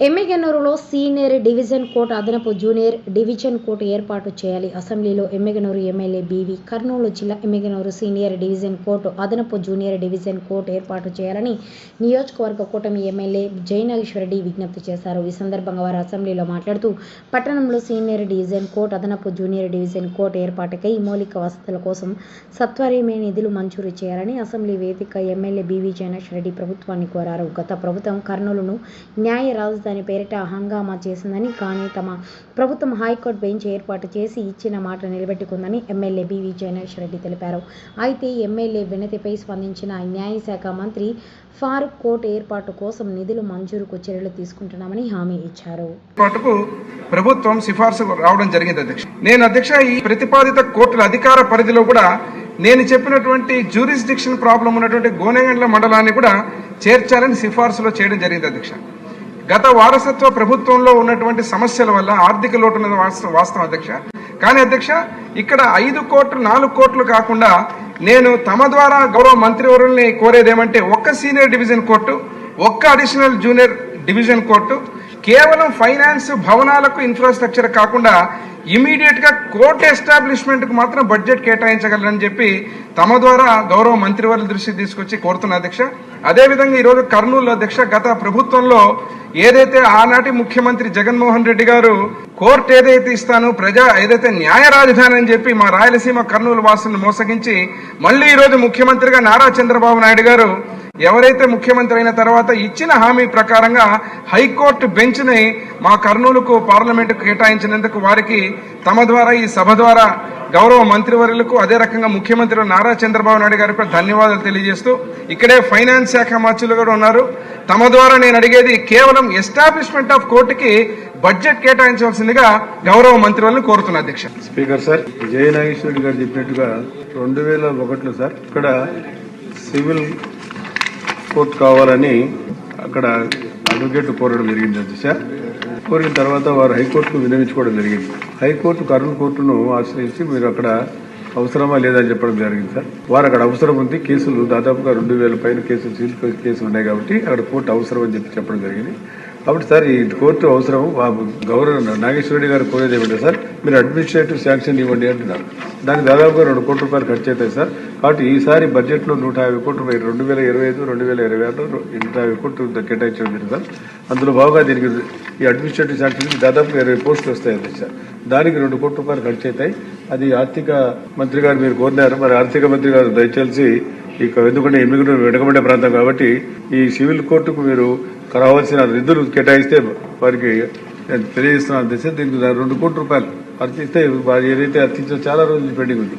ఎమ్మెగనూరులో senior division court అదనపు junior division court ఏర్పాటు చేయాలి. అసెంబ్లీలో Yemmiganur MLA B V Kurnool జిల్లా ఎమ్మెగనూరు సీనియర్ డివిజన్ కోర్టు అదనపు జూనియర్ డివిజన్ కోర్టు ఏర్పాటు చేయాలని నియోజకవర్గ కూటమి ఎమ్మెల్యే జయనాగేశ్వరరెడ్డి విజ్ఞప్తి చేశారు. ఈ సందర్భంగా వారు అసెంబ్లీలో మాట్లాడుతూ పట్టణంలో సీనియర్ డివిజన్ కోర్టు అదనపు జూనియర్ డివిజన్ కోర్టు ఏర్పాటుకై మౌలిక వసతుల కోసం సత్వరమే నిధులు మంజూరు చేయాలని అసెంబ్లీ వేదిక ఎమ్మెల్యే బీవీ జయనాగేశ్వరరెడ్డి ప్రభుత్వాన్ని కోరారు. గత ప్రభుత్వం కర్నూలును న్యాయ రాజధాని పేరిట హంగామా చేసిందని కానీ తమ ప్రభుత్వం హైకోర్టు బెంచ్ ఏర్పాటు చేసి ఇచ్చిన మాట నిలబెట్టుకుందని ఎమ్మెల్యే బీవీ జయనేశ్వరరెడ్డి తెలిపారు. అయితే ఎమ్మెల్యే వినతిపై స్పందించిన న్యాయశాఖ మంత్రి ఫారూక్ కోర్టు ఏర్పాటు కోసం నిధులు మంజూరుకు చర్యలు తీసుకుంటున్నామని హామీ ఇచ్చారు. పాటుకు ప్రభుత్వం సిఫార్సు రావడం జరిగింది అధ్యక్ష. నేను అధ్యక్ష ఈ ప్రతిపాదిత కోర్టుల అధికార పరిధిలో కూడా నేను చెప్పినటువంటి జ్యూరిస్డిక్షన్ ప్రాబ్లం ఉన్నటువంటి గోనెగండ్ల మండలాన్ని కూడా చేర్చాలని సిఫార్సులో చేయడం జరిగింది అధ్యక్ష. గత వారసత్వ ప్రభుత్వంలో ఉన్నటువంటి సమస్యల వల్ల ఆర్థిక లోటు ఉన్నది వాస్తవం వాస్తవం అధ్యక్ష. కానీ అధ్యక్ష ఇక్కడ ఐదు కోట్లు నాలుగు కోట్లు కాకుండా నేను తమ ద్వారా గౌరవ మంత్రివర్యుల్ని కోరేదేమంటే ఒక్క సీనియర్ డివిజన్ కోర్టు ఒక్క అడిషనల్ జూనియర్ డివిజన్ కోర్టు కేవలం ఫైనాన్స్ భవనాలకు ఇన్ఫ్రాస్ట్రక్చర్ కాకుండా ఇమీడియట్గా కోర్టు ఎస్టాబ్లిష్మెంట్కు మాత్రం బడ్జెట్ కేటాయించగలరని చెప్పి తమ ద్వారా గౌరవ మంత్రివర్యుల దృష్టి తీసుకొచ్చి కోరుతున్న అధ్యక్ష. అదేవిధంగా ఈరోజు కర్నూలు అధ్యక్ష గత ప్రభుత్వంలో ఏదైతే ఆనాటి ముఖ్యమంత్రి జగన్మోహన్ రెడ్డి గారు కోర్టు ఏదైతే ఇస్తాను ప్రజా ఏదైతే న్యాయ రాజధాని అని చెప్పి మా రాయలసీమ కర్నూలు వాసులను మోసగించి మళ్ళీ ఈరోజు ముఖ్యమంత్రిగా నారా చంద్రబాబు నాయుడు గారు ఎవరైతే ముఖ్యమంత్రి అయిన తర్వాత ఇచ్చిన హామీ ప్రకారంగా హైకోర్టు బెంచ్ని మా కర్నూలుకు పార్లమెంటు కేటాయించినందుకు వారికి తమ ద్వారా ఈ సభ ద్వారా గౌరవ మంత్రివర్యులకు అదే రకంగా ముఖ్యమంత్రి నారా చంద్రబాబు నాయుడు గారికి కూడా ధన్యవాదాలు తెలియజేస్తూ ఇక్కడే ఫైనాన్స్ శాఖ మంత్రులు కూడా ఉన్నారు. తమ ద్వారా నేను అడిగేది కేవలం ఎస్టాబ్లిష్మెంట్ ఆఫ్ కోర్టుకి బడ్జెట్ కేటాయించవలసిందిగా గౌరవ మంత్రివర్యులను కోరుతున్నా అధ్యక్ష. స్పీకర్ సార్ జయ నాగేశ్వరి గారు చెప్పినట్టుగా రెండు వేల ఒకటిలో సార్ ఇక్కడ సివిల్ కోర్టు కావాలని అక్కడ అడ్వకేట్ కోరడం జరిగింది అధ్యక్ష. కోరిన తర్వాత వారు హైకోర్టుకు విన్నవించుకోవడం జరిగింది. హైకోర్టు కర్నూలు కోర్టును ఆశ్రయించి మీరు అక్కడ అవసరమా లేదా అని చెప్పడం జరిగింది సార్. వారు అక్కడ అవసరం ఉంది. కేసులు దాదాపుగా రెండు వేల పైన కేసులు సీల్ కేసులు ఉన్నాయి కాబట్టి అక్కడ కోర్టు అవసరం అని చెప్పి చెప్పడం జరిగింది. కాబట్టి సార్ ఈ కోర్టు అవసరం. గవర్నర్ గౌరవ నాగేశ్వరరెడ్డి గారు కోరేది ఏమంటే సార్ మీరు అడ్మినిస్ట్రేటివ్ శాంక్షన్ ఇవ్వండి అంటున్నారు. దానికి దాదాపుగా రెండు కోట్ల రూపాయలు ఖర్చు అవుతాయి సార్. కాబట్టి ఈసారి బడ్జెట్లో నూట యాభై కోట్ల రూపాయలు రెండు వేల ఇరవై ఐదు రెండు వేల ఇరవై ఆరులో నూట యాభై కోట్లు కేటాయించడం జరిగింది సార్. అందులో బాగా దీనికి ఈ అడ్మినిస్ట్రేటివ్ శాంక్షన్ దాదాపుగా ఇరవై పోస్టులు వస్తాయి సార్. దానికి రెండు కోట్ల రూపాయలు ఖర్చు అవుతాయి. అది ఆర్థిక మంత్రి గారు మీరు కోరినారు. మరి ఆర్థిక మంత్రి గారు దయచేసి ఇక ఎందుకంటే ఎన్నికలు వెనకబడే ప్రాంతం కాబట్టి ఈ సివిల్ కోర్టుకు మీరు రావాల్సిన నిధులు కేటాయిస్తే వారికి నేను తెలియజేస్తున్నాను దశ దీనికి రెండు కోట్ల రూపాయలు అర్థిస్తే వారు ఏదైతే అర్థించో చాలా రోజులు పెండింగ్ ఉంది.